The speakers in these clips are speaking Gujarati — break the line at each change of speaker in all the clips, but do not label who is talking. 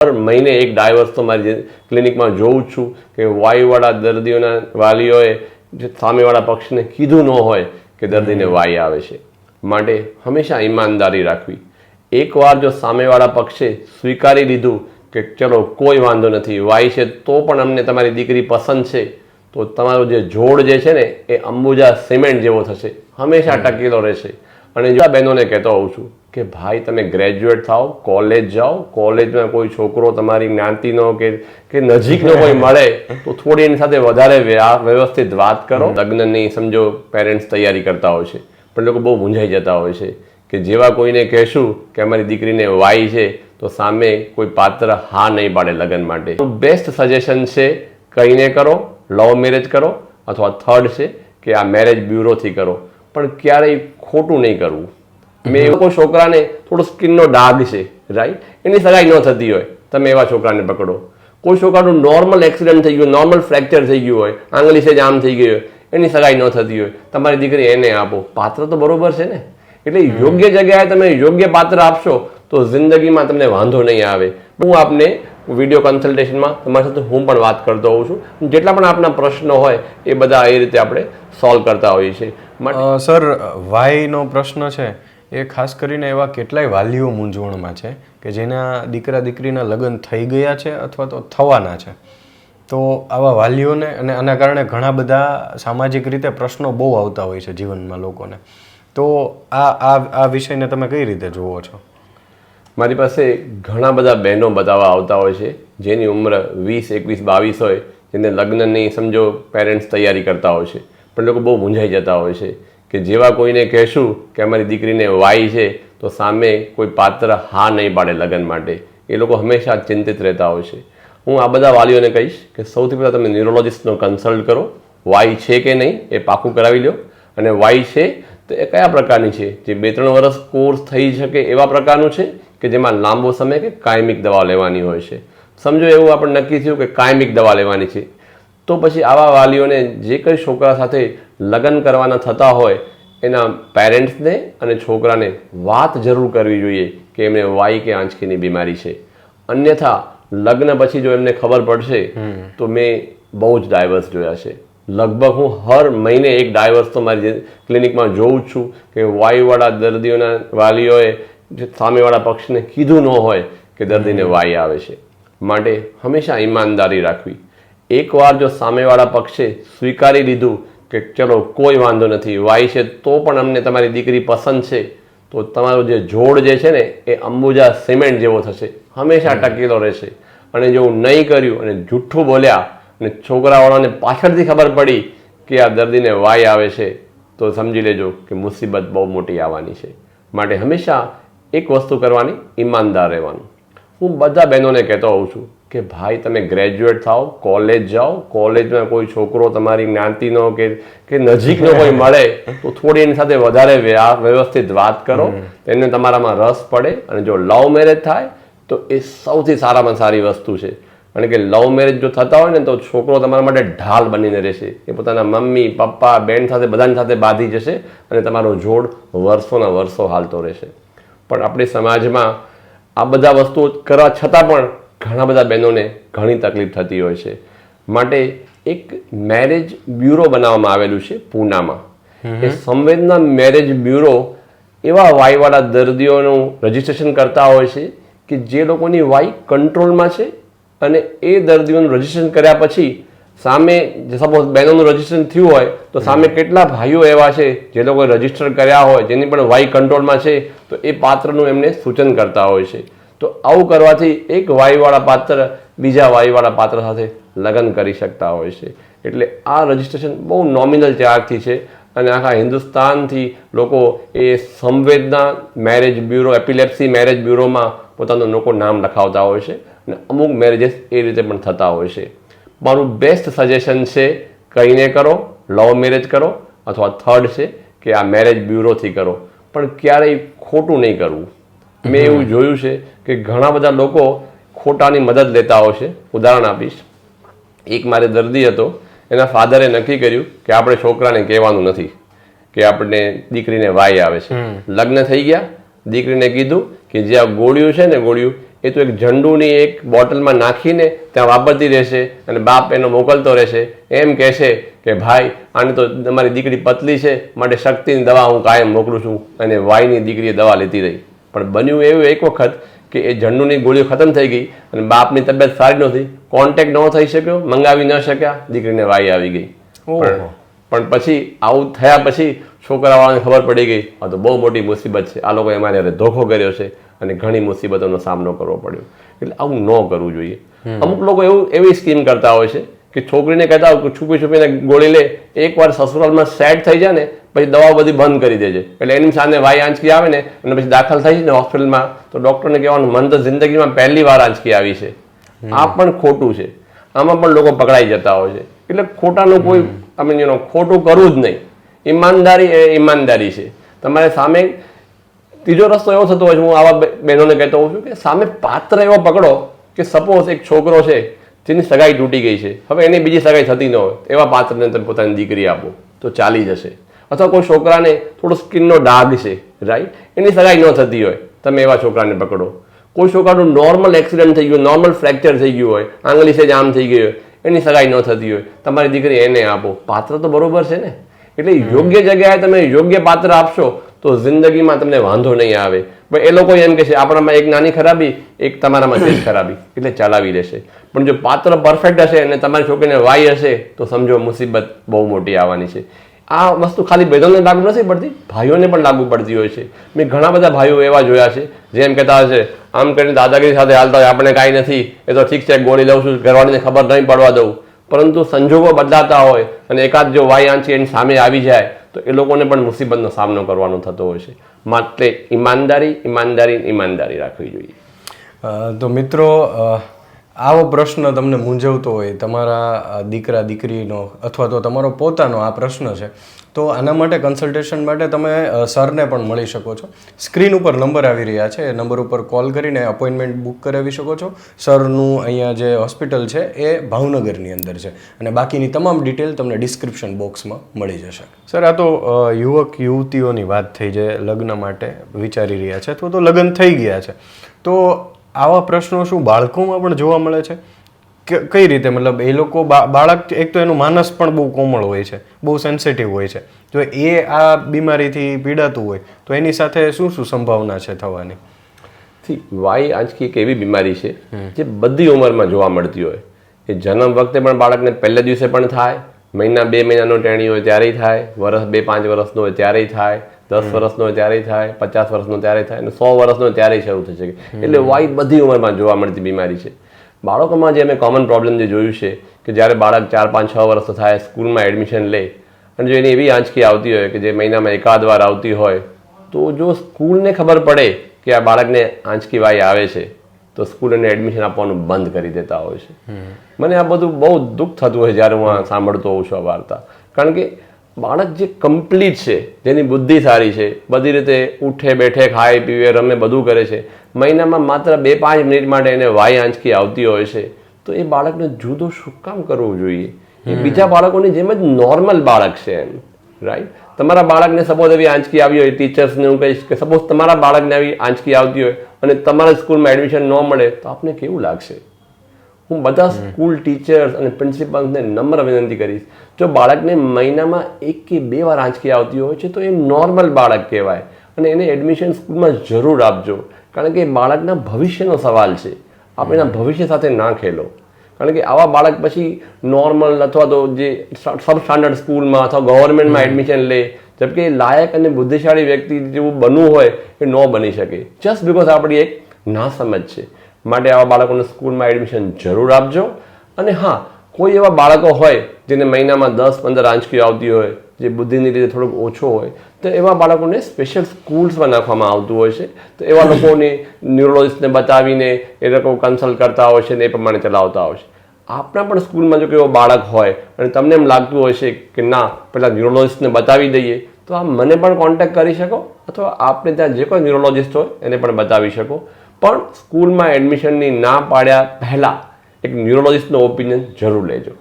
દર મહિને એક ડાયવર્સ તો મારી ક્લિનિકમાં જોઉં છું કે વાયુવાળા દર્દીઓના વાલીઓએ જે સામેવાળા પક્ષને કીધું ન હોય કે દર્દીને વાય આવે છે. માટે હંમેશા ઈમાનદારી રાખવી. એકવાર જો સામેવાળા પક્ષે સ્વીકારી લીધું કે ચલો કોઈ વાંધો નથી વાય છે તો પણ અમને તમારી દીકરી પસંદ છે તો તમારો જે જોડ જે છે ને એ અંબુજા સિમેન્ટ જેવો થશે. હંમેશા ટકેલો રહેશે. અને જો આ બહેનોને કહેતો હોઉં છું કે ભાઈ તમે ગ્રેજ્યુએટ થાઓ કોલેજ જાઓ કોલેજમાં કોઈ છોકરો તમારી જ્ઞાતિનો કે કે નજીકનો કોઈ મળે તો થોડી એની સાથે વધારે વ્યા- વ્યવસ્થિત વાત કરો. લગ્નની સમજો પેરેન્ટ્સ તૈયારી કરતા હોય છે. પણ લોકો બહુ મૂંઝાઈ જતા હોય છે કે જેવા કોઈને કહેશું કે અમારી દીકરીને વાય છે તો સામે કોઈ પાત્ર હા નહીં પાડે લગ્ન માટે. તો બેસ્ટ સજેશન છે કહીને કરો લવ મેરેજ કરો અથવા થર્ડ છે કે આ મેરેજ બ્યુરોથી કરો. પણ ક્યારેય ખોટું નહીં કરવું. મેં એવો કોઈ છોકરાને થોડો સ્કિનનો ડાઘ છે રાઈટ એની સગાઈ ન થતી હોય, તમે એવા છોકરાને પકડો. કોઈ છોકરાનું નોર્મલ એક્સિડન્ટ થઈ ગયું નોર્મલ ફ્રેક્ચર થઈ ગયું હોય, આંગળી છે આમ થઈ ગઈ હોય, એની સગાઈ ન થતી હોય, તમારી દીકરી એને આપો. પાત્ર તો બરોબર છે ને? એટલે યોગ્ય જગ્યાએ તમે યોગ્ય પાત્ર આપશો, તો જિંદગીમાં તમને વાંધો નહીં આવે. હું આપને વીડિયો કન્સલ્ટેશનમાં તમારી સાથે હું પણ વાત કરતો હોઉં છું. જેટલા પણ આપના પ્રશ્નો હોય એ બધા એ રીતે આપણે સોલ્વ કરતા હોઈએ છીએ.
સર વાયનો પ્રશ્ન છે એ ખાસ કરીને એવા કેટલાય વાલીઓ મૂંઝવણમાં છે કે જેના દીકરા દીકરીના લગ્ન થઈ ગયા છે અથવા તો થવાના છે. તો આવા વાલીઓને અને આના કારણે ઘણા બધા સામાજિક રીતે પ્રશ્નો બહુ આવતા હોય છે જીવનમાં લોકોને. તો આ આ આ વિષયને તમે કઈ રીતે જુઓ છો?
મારી પાસે ઘણા બધા બહેનો બતાવવા આવતા હોય છે, જેની ઉંમર વીસ, એકવીસ, બાવીસ હોય, જેને લગ્નની સમજો પેરેન્ટ્સ તૈયારી કરતા હોય છે. પણ લોકો બહુ મૂંઝાઈ જતા હોય છે કે જેવા કોઈને કહેશું કે અમારી દીકરીને વાય છે, તો સામે કોઈ પાત્ર હા નહીં પાડે લગ્ન માટે. એ લોકો હંમેશા ચિંતિત રહેતા હોય છે. હું આ બધા વાલીઓને કહીશ કે સૌથી પહેલાં તમે ન્યુરોલોજિસ્ટનો કન્સલ્ટ કરો વાય છે કે નહીં એ પાકું કરાવી લો અને વાય છે તો એ કયા પ્રકારની છે? જે બે ત્રણ વર્ષ કોર્સ થઈ શકે એવા પ્રકારનું છે કે જેમાં લાંબો સમય કે કાયમિક દવા લેવાની હોય છે. સમજો એવું આપણે નક્કી થયું કે કાયમિક દવા લેવાની છે. તો પછી આવા વાલીઓને જે કંઈ છોકરા સાથે લગ્ન કરવાના થતા હોય એના પેરેન્ટ્સને અને છોકરાને વાત જરૂર કરવી જોઈએ કે એમને વાઈ કે આંચકીની બીમારી છે. અન્યથા લગ્ન પછી જો એમને ખબર પડશે તો મેં બહુ જ ડાયવર્સ જોયા છે. લગભગ હું હર મહિને એક ડાયવર્સ તો મારી ક્લિનિકમાં જોઉં જ છું કે વાયુવાળા દર્દીઓના વાલીઓએ જે સામેવાળા પક્ષને કીધું ન હોય કે દર્દીને વાય આવે છે. માટે હંમેશા ઈમાનદારી રાખવી. એકવાર જો સામેવાળા પક્ષે સ્વીકારી લીધું કે ચલો કોઈ વાંધો નથી વાય છે તો પણ અમને તમારી દીકરી પસંદ છે, તો તમારો જે જોડ જે છે ને, એ અંબુજા સિમેન્ટ જેવો થશે. હંમેશા ટકેલો રહેશે. અને જો નહીં કર્યું અને જુઠ્ઠું બોલ્યા અને છોકરાવાળાને પાછળથી ખબર પડી કે આ દર્દીને વાય આવે છે, તો સમજી લેજો કે મુસીબત બહુ મોટી આવવાની છે. માટે હંમેશા એક વસ્તુ કરવાની ઈમાનદાર રહેવાનું. હું બધા બહેનોને કહેતો હોઉં છું કે ભાઈ તમે ગ્રેજ્યુએટ થાઓ કોલેજ જાઓ કોલેજમાં કોઈ છોકરો તમારી જ્ઞાતિનો કે કે નજીકનો કોઈ મળે તો થોડી એની સાથે વધારે વ્યા- વ્યવસ્થિત વાત કરો. એને તમારામાં રસ પડે અને જો લવ મેરેજ થાય તો એ સૌથી સારામાં સારી વસ્તુ છે. કારણ કે લવ મેરેજ જો થતા હોય ને તો છોકરો તમારા માટે ઢાલ બનીને રહેશે. એ પોતાના મમ્મી પપ્પા બેન સાથે બધાની સાથે બાંધી જશે અને તમારો જોડ વર્ષોના વર્ષો હાલતો રહેશે. પણ આપણી સમાજમાં આ બધા વસ્તુઓ કરવા છતાં પણ ઘણા બધા બહેનોને ઘણી તકલીફ થતી હોય છે. માટે એક મેરેજ બ્યુરો બનાવવામાં આવેલું છે પૂનામાં. એ સંવેદના મેરેજ બ્યુરો એવા વાયવાળા દર્દીઓનું રજીસ્ટ્રેશન કરતા હોય છે કે જે લોકોની વાય કંટ્રોલમાં છે અને એ દર્દીઓનું રજીસ્ટ્રેશન કર્યા પછી સામે સપોઝ બહેનોનું રજીસ્ટ્રેશન થયું હોય તો સામે કેટલા ભાઈઓ એવા છે જે લોકોએ રજિસ્ટર કર્યા હોય જેની પણ વાય કંટ્રોલમાં છે તો એ પાત્રનું એમને સૂચન કરતા હોય છે. તો આવું કરવાથી એક વાયુવાળા પાત્ર બીજા વાયુવાળા પાત્ર સાથે લગ્ન કરી શકતા હોય છે. એટલે આ રજીસ્ટ્રેશન બહુ નોમિનલ ત્યાગથી છે અને આખા હિન્દુસ્તાનથી લોકો એ Samvedana marriage bureau epilepsy marriage બ્યુરોમાં પોતાનું લોકો નામ લખાવતા હોય છે અને અમુક મેરેજીસ એ રીતે પણ થતા હોય છે. મારું બેસ્ટ સજેશન છે કહીને કરો લવ મેરેજ કરો અથવા થર્ડ છે કે આ મેરેજ બ્યુરોથી કરો. પણ ક્યારેય ખોટું નહીં કરવું. મેં એવું જોયું છે કે ઘણા બધા લોકો ખોટાની મદદ લેતા હોય છે. ઉદાહરણ આપીશ. એક મારે દર્દી હતો. એના ફાધરે નક્કી કર્યું કે આપણે છોકરાને કહેવાનું નથી કે આપણે દીકરીને વાય આવે છે. લગ્ન થઈ ગયા. દીકરીને કીધું કે જે આ ગોળીઓ છે ને ગોળીઓ એ તો એક ઝંડુની એક બોટલમાં નાખીને ત્યાં વાપરતી રહેશે અને બાપ એનો મોકલતો રહેશે. એમ કહેશે કે ભાઈ આને તો તમારી દીકરી પતલી છે માટે શક્તિની દવા હું કાયમ મોકલું છું. અને વાયની દીકરીએ દવા લેતી રહી. પણ બન્યું એવું એક વખત કે એ ઝંડુની ગોળીઓ ખતમ થઈ ગઈ અને બાપની તબિયત સારી નહોતી કોન્ટેક્ટ ન થઈ શક્યો મંગાવી ન શક્યા દીકરીને વાય આવી ગઈ. પણ પછી આવું થયા પછી છોકરાવાળાને ખબર પડી ગઈ આ તો બહુ મોટી મુસીબત છે. આ લોકોએ અમારે ધોખો કર્યો છે. અને ઘણી મુસીબતોનો સામનો કરવો પડ્યો. એટલે આવું ન કરવું જોઈએ. અમુક લોકો એવું એવી સ્કીમ કરતા હોય છે કે છોકરીને કહેતા હોય કે છુપી છુપીને ગોળી લે એકવાર સસુરાલમાં સેટ થઈ જાય ને પછી દવા બધી બંધ કરી દેજે. એટલે એની સામે વાય આંચકી આવે ને અને પછી દાખલ થઈ છે ને હોસ્પિટલમાં તો ડૉક્ટરને કહેવાનું મન તો જિંદગીમાં પહેલી વાર આંચકી આવી છે. આ પણ ખોટું છે. આમાં પણ લોકો પકડાઈ જતા હોય છે. એટલે ખોટાનું કોઈ અમે you know, ખોટું કરવું જ નહીં. ઈમાનદારી એ ઈમાનદારી છે. તમારે સામે ત્રીજો રસ્તો એવો થતો હોય છે, હું આવા બહેનોને કહેતો હોઉં છું કે સામે પાત્ર એવો પકડો કે સપોઝ એક છોકરો છે, જેની સગાઈ તૂટી ગઈ છે. હવે એની બીજી સગાઈ થતી ન હોય. એવા પાત્રને તમે પોતાની દીકરી આપો, તો ચાલી જશે. અથવા કોઈ છોકરાને થોડો સ્કિનનો ડાઘ છે રાઈટ એની સગાઈ ન થતી હોય, તમે એવા છોકરાને પકડો. કોઈ છોકરાનું નોર્મલ એક્સિડન્ટ થઈ ગયું નોર્મલ ફ્રેક્ચર થઈ ગયું હોય, આંગળી સેજ આમ થઈ ગયું એની સગાઈ ન થતી હોય, તમારી દીકરી એને આપો. પાત્ર તો બરોબર છે ને? એટલે યોગ્ય જગ્યાએ તમે યોગ્ય પાત્ર આપશો તો જિંદગીમાં તમને વાંધો નહીં આવે. પણ એ લોકો એમ કે છે, આપણામાં એક નાની ખરાબી, એક તમારામાં જે ખરાબી. એટલે ચલાવી લેશે. પણ જો પાત્ર પરફેક્ટ હશે અને તમારી છોકરીને વાય હશે, તો સમજો મુસીબત બહુ મોટી આવવાની છે. આ વસ્તુ ખાલી બહેનોને લાગુ નથી પડતી, ભાઈઓને પણ લાગુ પડતી હોય છે. મેં ઘણા બધા ભાઈઓ એવા જોયા છે જેમ કહેતા હશે આમ કરીને દાદાગીરી સાથે હાલતા હોય, આપણે કાંઈ નથી, એ તો ઠીક છે, ગોળી લઉં છું, ઘરવાળીને ખબર નહીં પડવા દઉં. પરંતુ સંજોગો બદલાતા હોય અને એકાદ જો વાય આંચી એની સામે આવી જાય તો એ લોકોને પણ મુસીબતનો સામનો કરવાનો થતો હોય છે. માટે ઈમાનદારી ઈમાનદારી ઈમાનદારી રાખવી જોઈએ.
તો મિત્રો આવો પ્રશ્ન તમને મૂંઝવતો હોય, તમારા દીકરા, દીકરીનો અથવા તો તમારો પોતાનો આ પ્રશ્ન છે, તો આના માટે કન્સલ્ટેશન માટે તમે સરને પણ મળી શકો છો. સ્ક્રીન ઉપર નંબર આવી રહ્યા છે, એ નંબર ઉપર કોલ કરીને અપોઇન્ટમેન્ટ બુક કરાવી શકો છો. સરનું અહીંયા જે હોસ્પિટલ છે, એ ભાવનગરની અંદર છે. અને બાકીની તમામ ડિટેલ તમને ડિસ્ક્રિપ્શન બોક્સમાં મળી જશે. સર, આ તો યુવક, યુવતીઓની વાત થઈ જે લગ્ન માટે વિચારી રહ્યા છે અથવા તો લગ્ન થઈ ગયા છે. તો આવા પ્રશ્નો શું બાળકોમાં પણ જોવા મળે છે? કે કઈ રીતે? મતલબ એ લોકો બાળક એક તો એનું માનસ પણ બહુ કોમળ હોય છે બહુ સેન્સિટિવ હોય છે. જો એ આ બીમારીથી પીડાતું હોય તો એની સાથે શું શું સંભાવના છે થવાની?
વાય આંચકી એક એવી બીમારી છે જે બધી ઉંમરમાં જોવા મળતી હોય. એ જન્મ વખતે પણ બાળકને પહેલા દિવસે પણ થાય મહિના બે મહિનાનો ટેણી હોય ત્યારેય થાય વર્ષ બે પાંચ વર્ષનો હોય ત્યારેય થાય દસ વર્ષનો ત્યારે થાય પચાસ વર્ષનો ત્યારે થાય અને સો વર્ષનો ત્યારે શરૂ થઈ શકે એટલે વાઈ બધી ઉંમરમાં જોવા મળતી બીમારી છે. બાળકોમાં જે અમે કોમન પ્રોબ્લેમ જે જોયું છે કે જ્યારે બાળક ચાર પાંચ છ વર્ષ થાય સ્કૂલમાં એડમિશન લે અને જો એની એવી આંચકી આવતી હોય કે જે મહિનામાં એકાદ વાર આવતી હોય તો જો સ્કૂલને ખબર પડે કે આ બાળકને આંચકી વાય આવે છે તો સ્કૂલ એને એડમિશન આપવાનું બંધ કરી દેતા હોય છે. મને આ બધું બહુ દુઃખ થતું હોય જ્યારે હું આ સાંભળતો હોઉં છું આ વાર્તા. કારણ કે બાળક જે કમ્પ્લીટ છે જેની બુદ્ધિ સારી છે બધી રીતે ઉઠે બેઠે ખાય પીવે રમે બધું કરે છે મહિનામાં માત્ર બે પાંચ મિનિટ માટે એને વાય આંચકી આવતી હોય છે તો એ બાળકને જુદો શું કામ કરવું જોઈએ? એ બીજા બાળકોની જેમ જ નોર્મલ બાળક છે એમ રાઈટ તમારા બાળકને સપોઝ એવી આંચકી આવી હોય ટીચર્સને હું કહીશ કે સપોઝ તમારા બાળકને આવી આંચકી આવતી હોય અને તમારા સ્કૂલમાં એડમિશન ન મળે તો આપને કેવું લાગશે? હું બધા સ્કૂલ ટીચર્સ અને પ્રિન્સિપાલ્સને નમ્ર વિનંતી કરીશ. જો બાળકને મહિનામાં એક કે બે વાર આંચકી આવતી હોય છે તો એ નોર્મલ બાળક કહેવાય અને એને એડમિશન સ્કૂલમાં જરૂર આપજો. કારણ કે એ બાળકના ભવિષ્યનો સવાલ છે. આપણે એના ભવિષ્ય સાથે ના ખેલો. કારણ કે આવા બાળક પછી નોર્મલ અથવા તો જે સબ સ્ટાન્ડર્ડ સ્કૂલમાં અથવા ગવર્મેન્ટમાં એડમિશન લે જબકે લાયક અને બુદ્ધિશાળી વ્યક્તિ જેવું બનવું હોય એ ન બની શકે. જસ્ટ બિકોઝ આપણી એક નાસમજ છે. માટે આવા બાળકોને સ્કૂલમાં એડમિશન જરૂર આપજો. અને હા, કોઈ એવા બાળકો હોય જેને મહિનામાં દસ, પંદર આંચકીઓ આવતી હોય, જે બુદ્ધિની રીતે થોડુંક ઓછો હોય, તો એવા બાળકોને સ્પેશિયલ સ્કૂલ્સમાં નાખવામાં આવતું હોય છે. તો એવા લોકોને ન્યુરોલોજિસ્ટને બતાવીને, એ લોકો કન્સલ્ટ કરતા હોય છે ને એ પ્રમાણે ચલાવતા હોય છે. આપણા પણ સ્કૂલમાં જો કે એવો બાળક હોય અને તમને એમ લાગતું હોય છે કે ના, પહેલાં ન્યુરોલોજિસ્ટને બતાવી દઈએ, તો આપ મને પણ કોન્ટેક્ટ કરી શકો, અથવા આપણે ત્યાં જે કોઈ ન્યુરોલોજિસ્ટ હોય એને પણ બતાવી શકો. પણ સ્કૂલમાં એડમિશનની ના પાડ્યા પહેલાં એક ન્યુરોલોજિસ્ટનો ઓપિનિયન જરૂર લેજો.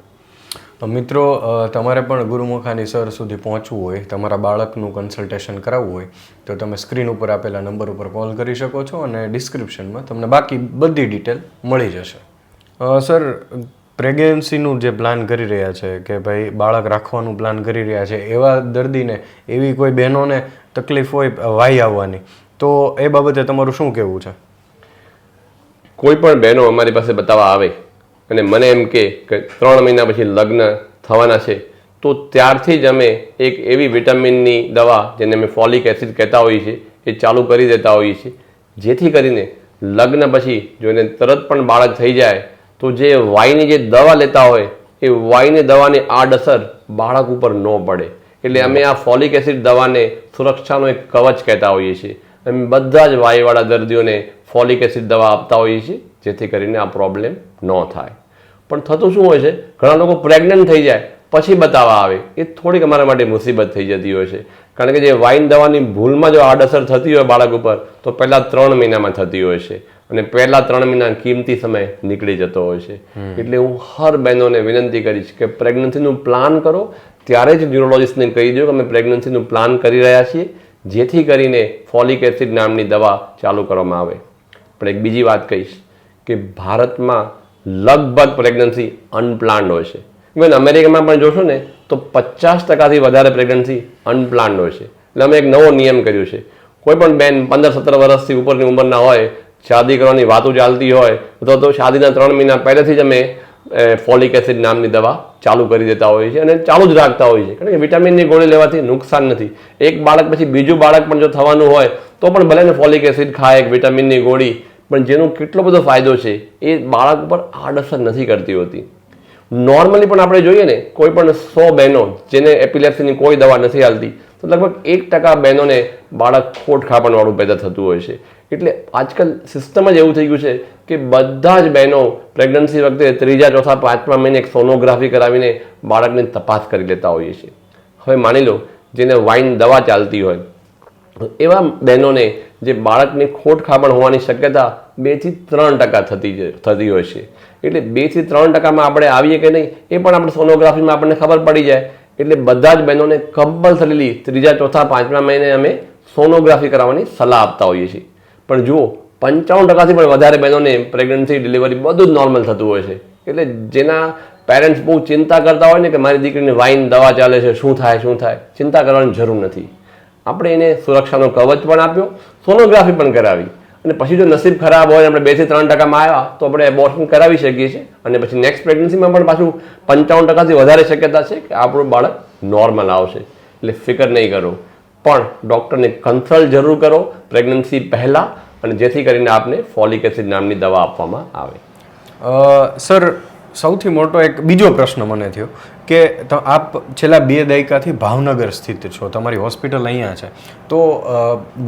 મિત્રો તમારે પણ ગુરુમુખાની સર સુધી પહોંચવું હોય, તમારા બાળકનું કન્સલ્ટેશન કરાવવું હોય, તો તમે સ્ક્રીન ઉપર આપેલા નંબર ઉપર કોલ કરી શકો છો અને ડિસ્ક્રિપ્શનમાં તમને બાકી બધી ડિટેલ મળી જશે. સર પ્રેગ્નન્સીનું જે પ્લાન કરી રહ્યા છે કે ભાઈ બાળક રાખવાનું પ્લાન કરી રહ્યા છે, એવા દર્દીને, એવી કોઈ બહેનોને તકલીફ હોય વાઈ આવવાની. તો એ બાબતે તમારું શું કહેવું છે?
કોઈ પણ બહેનો અમારી પાસે બતાવવા આવે અને મને એમ કે ત્રણ મહિના પછી લગ્ન થવાના છે, તો ત્યારથી જ અમે એક એવી વિટામિનની દવા જેને અમે ફોલિક એસિડ કહેતા હોઈએ છીએ, એ ચાલુ કરી દેતા હોઈએ છીએ. જેથી કરીને લગ્ન પછી જો એને તરત પણ બાળક થઈ જાય, તો જે વાઈની જે દવા લેતા હોય, એ વાઈની દવાની આડઅસર બાળક ઉપર ન પડે. એટલે અમે આ ફોલિક એસિડ દવાને સુરક્ષાનો એક કવચ કહેતા હોઈએ છીએ. અમે બધા જ વાઈવાળા દર્દીઓને ફોલિક એસિડ દવા આપતા હોઈએ છીએ જેથી કરીને આ પ્રોબ્લેમ ન થાય. પણ થતું શું હોય છે? ઘણા લોકો પ્રેગ્નન્ટ થઈ જાય પછી બતાવવા આવે. એ થોડીક અમારા માટે મુસીબત થઈ જતી હોય છે. કારણ કે જે વાઇન દવાની ભૂલમાં જો આડઅસર થતી હોય બાળક ઉપર તો પહેલાં ત્રણ મહિનામાં થતી હોય છે. અને પહેલા ત્રણ મહિના કિંમતી સમય નીકળી જતો હોય છે. એટલે હું હર બહેનોને વિનંતી કરીશ કે પ્રેગ્નન્સીનું પ્લાન કરો. ત્યારે જ ન્યુરોલોજીસ્ટને કહી દો કે અમે પ્રેગ્નન્સીનું પ્લાન કરી રહ્યા છીએ. જેથી કરીને ફોલિક એસિડ નામની દવા ચાલુ કરવામાં આવે. પણ એક બીજી વાત કહીશ કે ભારતમાં લગભગ પ્રેગ્નન્સી અનપ્લાન્ડ હોય છે. ઇવન અમેરિકામાં પણ જોશો ને, તો પચાસ ટકાથી વધારે પ્રેગ્નન્સી અનપ્લાન્ડ હોય છે. એટલે અમે એક નવો નિયમ કર્યો છે. કોઈ પણ બેન પંદર સત્તર વર્ષથી ઉપરની ઉંમરના હોય, શાદી કરવાની વાતો ચાલતી હોય, અથવા તો શાદીના ત્રણ મહિના પહેલેથી જ અમે ફોલિક એસિડ નામની દવા ચાલુ કરી દેતા હોય છે અને ચાલુ જ રાખતા હોય છે. કારણ કે વિટામિનની ગોળી લેવાથી નુકસાન નથી. એક બાળક પછી બીજું બાળક પણ જો થવાનું હોય, તો પણ ભલે ને ફોલિક એસિડ ખાય, એક વિટામિનની ગોળી, પણ જેનો કેટલો બધો ફાયદો છે, એ બાળક ઉપર આડઅસર નથી કરતી હોતી. નોર્મલી પણ આપણે જોઈએ ને, કોઈ પણ સો બહેનો જેને એપિલેપ્સીની કોઈ દવા નથી હાલતી, તો લગભગ એક ટકા બહેનોને બાળક ખોટ ખાપણવાળું પેદા થતું હોય છે. એટલે આજકાલ સિસ્ટમ જ એવું થઈ ગયું છે કે બધા જ બહેનો પ્રેગ્નન્સી વખતે ત્રીજા, ચોથા, પાંચમા મહિને એક સોનોગ્રાફી કરાવીને બાળકની તપાસ કરી લેતા હોઈએ છીએ. હવે માની લો, જેને વાઇન દવા ચાલતી હોય એવા બહેનોને જે બાળકની ખોટ ખાબણ હોવાની શક્યતા બેથી ત્રણ ટકા થતી થતી હોય છે. એટલે બેથી ત્રણ ટકામાં આપણે આવીએ કે નહીં, એ પણ આપણે સોનોગ્રાફીમાં આપણને ખબર પડી જાય. એટલે બધા જ બહેનોને કમ્પલસરીલી ત્રીજા, ચોથા, પાંચમા મહિને અમે સોનોગ્રાફી કરાવવાની સલાહ આપતા હોઈએ છીએ. પણ જુઓ, પંચાવન ટકાથી પણ વધારે બહેનોને પ્રેગ્નન્સી ડિલિવરી બધું જ નોર્મલ થતું હોય છે. એટલે જેના પેરેન્ટ્સ બહુ ચિંતા કરતા હોય ને કે મારી દીકરીને વાઇન દવા ચાલે છે, શું થાય શું થાય, ચિંતા કરવાની જરૂર નથી. આપણે એને સુરક્ષાનો કવચ પણ આપ્યો સોનોગ્રાફી પણ કરાવી. અને પછી જો નસીબ ખરાબ હોય, આપણે બેથી ત્રણ ટકામાં આવ્યા, તો આપણે એબોર્શન કરાવી શકીએ છીએ. અને પછી નેક્સ્ટ પ્રેગ્નન્સીમાં પણ પાછું પંચાવન ટકાથી વધારે શક્યતા છે કે આપણું બાળક નોર્મલ આવશે. એટલે ફિકર નહીં કરો. પણ ડૉક્ટરને કન્સલ્ટ જરૂર કરો પ્રેગ્નન્સી પહેલાં અને જેથી કરીને આપને ફોલિક એસિડ નામની દવા આપવામાં આવે.
સર સૌથી મોટો એક બીજો પ્રશ્ન મને થયો કે આપ છેલ્લા બે દાયકાથી ભાવનગર સ્થિત છો, તમારી હોસ્પિટલ અહીંયા છે. તો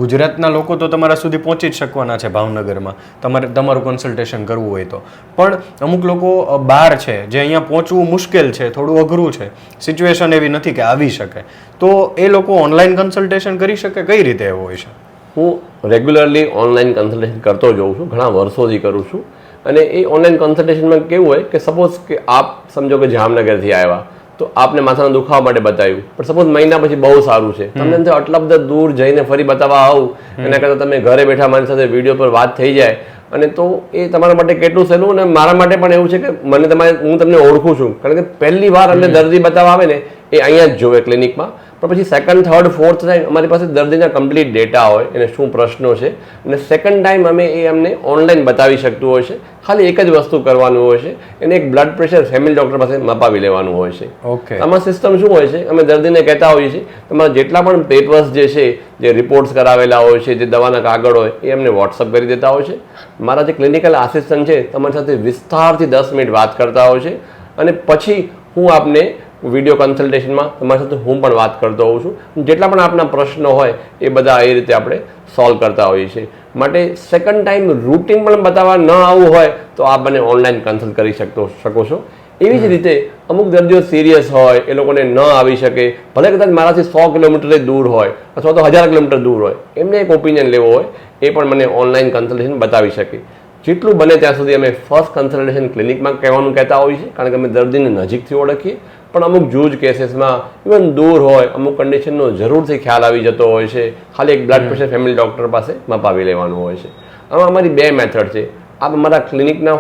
ગુજરાતના લોકો તો તમારા સુધી પહોંચી જ શકવાના છે ભાવનગરમાં. તમારે, તમારું કન્સલ્ટેશન કરવું હોય તો. પણ અમુક લોકો બહાર છે, જે અહીંયા પહોંચવું મુશ્કેલ છે, થોડું અઘરું છે. સિચ્યુએશન એવી નથી કે આવી શકે. તો એ લોકો ઓનલાઈન કન્સલ્ટેશન કરી શકે? કઈ રીતે એવું હોય છે?
હું રેગ્યુલરલી ઓનલાઈન કન્સલ્ટેશન કરતો જોઉં છું. ઘણા વર્ષોથી કરું છું. અને એ ઓનલાઈન કન્સલ્ટેશનમાં કેવું હોય કે સપોઝ કે આપ સમજો કે જામનગરથી આવ્યા તો આપને માથાના દુખાવા માટે બતાવ્યું. પણ સપોઝ મહિના પછી બહુ સારું છે. તમને એમ આટલા બધા દૂર જઈને ફરી બતાવવા આવું એના કરતાં તમે ઘરે બેઠા મારી સાથે વીડિયો પર વાત થઈ જાય. અને તો એ તમારા માટે કેટલું સહેલું અને મારા માટે પણ એવું છે કે મને તમારે હું તમને ઓળખું છું. કારણ કે પહેલી વાર અમને દર્દી બતાવવા આવે ને એ અહીંયા જ જોવે ક્લિનિકમાં પણ પછી સેકન્ડ થર્ડ ફોર્થ ટાઈમ અમારી પાસે દર્દીના કમ્પ્લીટ ડેટા હોય એને શું પ્રશ્નો છે અને સેકન્ડ ટાઈમ અમે એ અમને ઓનલાઈન બતાવી શકતું હોય છે. ખાલી એક જ વસ્તુ કરવાનું હોય છે. એને એક બ્લડ પ્રેશર ફેમિલી ડૉક્ટર પાસે મપાવી લેવાનું હોય છે.
ઓકે
આમાં સિસ્ટમ શું હોય છે? અમે દર્દીને કહેતા હોઈએ છીએ તમારા જેટલા પણ પેપર્સ જે છે જે રિપોર્ટ્સ કરાવેલા હોય છે જે દવાના કાગળ હોય એ અમને વોટ્સઅપ કરી દેતા હોય છે. મારા જે ક્લિનિકલ આસિસ્ટન્ટ છે તમારી સાથે વિસ્તારથી દસ મિનિટ વાત કરતા હોય છે. અને પછી હું આપને વીડિયો કન્સલ્ટેશનમાં તમારી સાથે હું પણ વાત કરતો હોઉં છું. જેટલા પણ આપના પ્રશ્નો હોય એ બધા એ રીતે આપણે સોલ્વ કરતા હોઈએ છીએ. માટે સેકન્ડ ટાઈમ રૂટીન પણ બતાવવા ન આવવું હોય તો આપ મને ઓનલાઈન કન્સલ્ટ કરી શકતો, શકો છો. એવી જ રીતે અમુક દર્દીઓ સિરિયસ હોય, એ લોકોને ન આવી શકે. ભલે કદાચ મારાથી સો કિલોમીટર દૂર હોય અથવા તો હજાર કિલોમીટર દૂર હોય, એમને એક ઓપિનિયન લેવો હોય, એ પણ મને ઓનલાઈન કન્સલ્ટેશન બતાવી શકે. જેટલું બને ત્યાં સુધી અમે ફર્સ્ટ કન્સલ્ટેશન ક્લિનિકમાં કહેવાનું કહેતા હોઈએ છીએ, કારણ કે અમે દર્દીને નજીકથી ઓળખીએ. પણ અમુક જૂજ કેસીસમાં ઇવન દૂર હોય, અમુક કન્ડિશનનો જરૂરથી ખ્યાલ આવી જતો હોય છે. ખાલી એક બ્લડ પ્રેશર ફેમિલી ડૉક્ટર પાસે મપાવી લેવાનું હોય છે. આમાં અમારી બે મેથડ છે. આપ અમારા ક્લિનિકના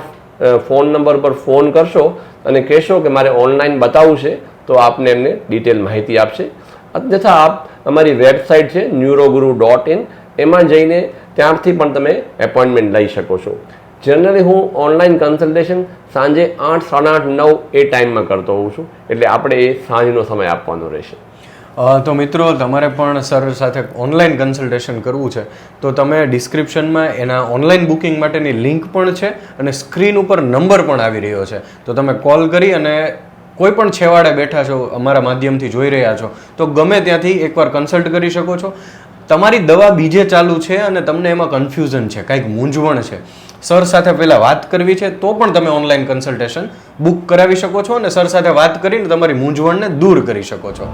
ફોન નંબર પર ફોન કરશો અને કહેશો કે મારે ઓનલાઈન બતાવવું છે, તો આપને એમને ડિટેલ માહિતી આપશે. અન્યથા આપ અમારી વેબસાઇટ છે ન્યુરોગુરુ ડોટ ઇન એમાં જઈને ત્યારથી પણ તમે એપોઇન્ટમેન્ટ લઈ શકો છો. જનરલી હું ઓનલાઈન કન્સલ્ટેશન સાંજે આઠ, સાડા આઠ, નવ એ ટાઈમમાં કરતો હોઉં છું. એટલે આપણે એ સાંજનો સમય આપવાનો રહેશે.
તો મિત્રો તમારે પણ સર સાથે ઓનલાઈન કન્સલ્ટેશન કરવું છે. તો તમે ડિસ્ક્રિપ્શનમાં એના ઓનલાઈન બુકિંગ માટેની લિંક પણ છે અને સ્ક્રીન ઉપર નંબર પણ આવી રહ્યો છે. તો તમે કોલ કરી અને કોઈ પણ છેવાડે બેઠા છો, અમારા માધ્યમથી જોઈ રહ્યા છો, તો ગમે ત્યાંથી એકવાર કન્સલ્ટ કરી શકો છો. તમારી દવા બીજે ચાલુ છે અને તમને એમાં કન્ફ્યુઝન છે, કંઈક મૂંઝવણ છે. સર સાથે પહેલાં વાત કરવી છે, તો પણ તમે ઓનલાઈન કન્સલ્ટેશન બુક કરાવી શકો છો અને સર સાથે વાત કરીને તમારી મૂંઝવણને દૂર કરી શકો છો.